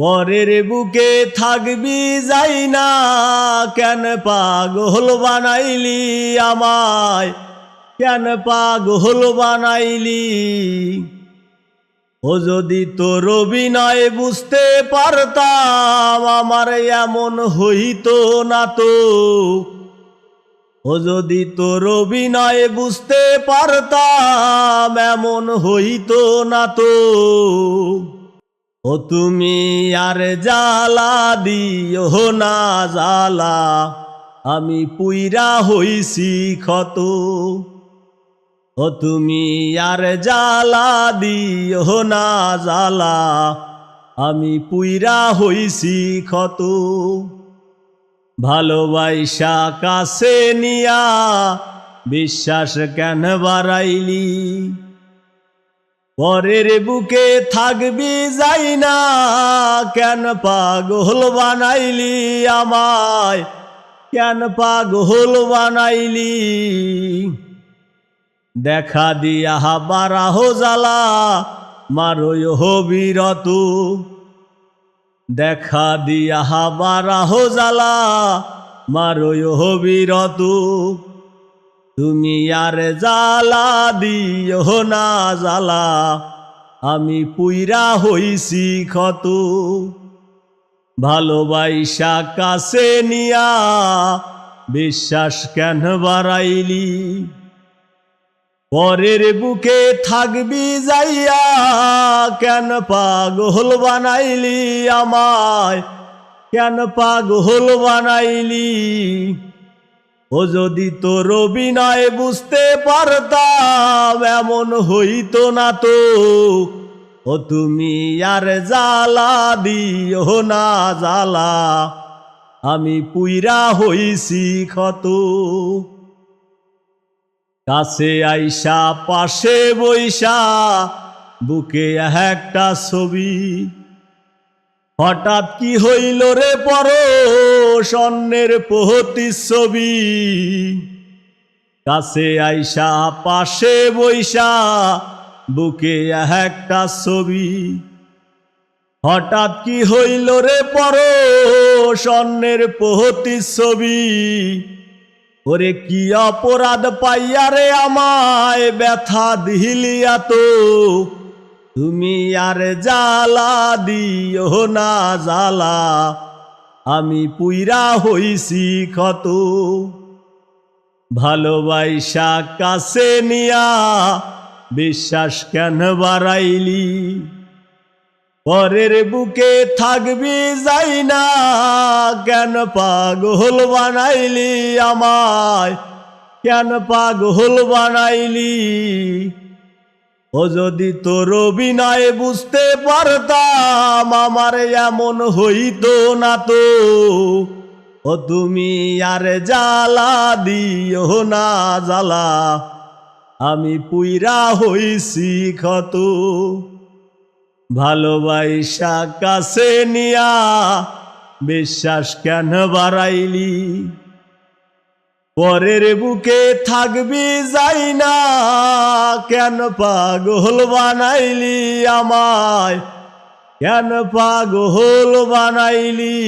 পরের বুকে থাকবি যাই না, কেন পাগল বানাইলি আমায়? কেন পাগল বানাইলি? ও যদি তোর অভিনয় বুঝতে পারতাম, আমার এমন হইতো না তো। ও যদি তোর অভিনয় বুঝতে পারতাম, এমন হইতো না তো। ও তুমি আর জ্বালা দিও না জ্বালা, আমি পুইরা হইছি ক্ষত। ও তুমি আর জ্বালা দিও না জ্বালা, আমি পুইরা হইছি ক্ষত। ভালোবাইসা কাছে নিয়া, বিশ্বাস কেন বাড়াইলি? পরের বুকে থাকবি যাই না, কেন পাগল বানাইলি আমায়? কেন পাগল বানাইলি? দেখা দিয়া বারাহ জ্বালা মারো বিরত দেখা দিয়া বারাহ জ্বালা মারো বিরত তুমি আর জ্বালা দিও না জ্বালা, আমি পুইরা হইছি ক্ষত। ভালোবাইসা কাছে নিয়া বিশ্বাস কেন বাড়াইলি? পরের বুকে থাকবি যাইয়া কেন পাগল বানাইলি আমায়? কেন পাগল বানাইলি? ও যদি তোর অভিনয় বুঝতে পারতাম, এমন হইতো না তো। ও তুমি আর জ্বালা দিও না জ্বালা, আমি পুইরা হইছি ক্ষত। কাছে আইসা, পাশে বইসা, বুকে একটা ছবি। হঠাৎ কি হইল রে পর স্বর্ণের ছবি? কাছে আইসা, পাশে বইসা, বুকে একটা ছবি। হঠাৎ কি হইল রে পর স্বর্ণের ছবি? ওরে কি অপরাধ পাইয়া রে আমায় ব্যথা দিলিয়া তো তুমি আর জ্বালা দিও না জ্বালা। আমি পুইরা হইছি ক্ষত। ভালোবাইসা কাছে নিয়া বিশ্বাস কেন বাড়াইলি? পরের বুকে থাকবি যাই না, কেন পাগল বানাইলি আমায়? কেন পাগল বানাইলি? ও যদি তোর অভিনয় বুঝতে পারতাম, আমার এমন হইতো না তো। ও তুমি আর জ্বালা দিও না, জ্বালা। আমি পুইরা হইছি ক্ষত। ভালোবাইসা কাছে নিয়া, বিশ্বাস কেন বাড়াইলি? পরের বুকে থাকবি যাই না কেন পাগল বানাইলি আমায়? কেন পাগল বানাইলি?